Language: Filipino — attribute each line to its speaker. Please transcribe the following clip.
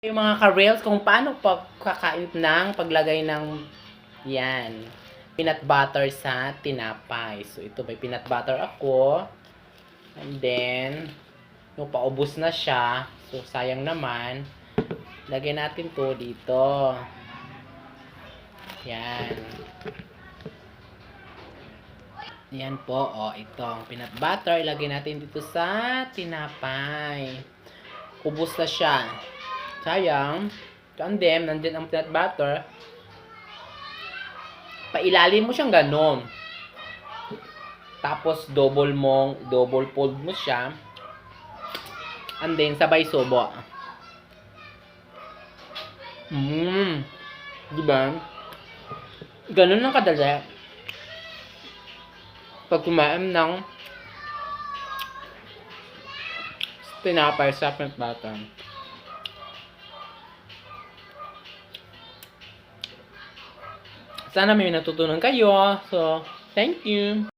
Speaker 1: Yung mga ka-rails kung paano pagkakain ng paglagay ng yan, peanut butter sa tinapay. So, ito may peanut butter ako. And then, yung paubos na siya. So, sayang naman. Lagyan natin to dito. Yan. Yan po, oh, ito ang peanut butter. Ilagay natin dito sa tinapay. Ubus na siya. Sayang. Tandem, nandyan ang peanut butter. Pailalim mo siyang ganon. Tapos, double mong, double fold mo siya. And then, sabay subo. Mmm. Diba? Ganun lang kadali. Pag kumain ng tinapay sa peanut butter. Sana may natutunan kayo. So, thank you.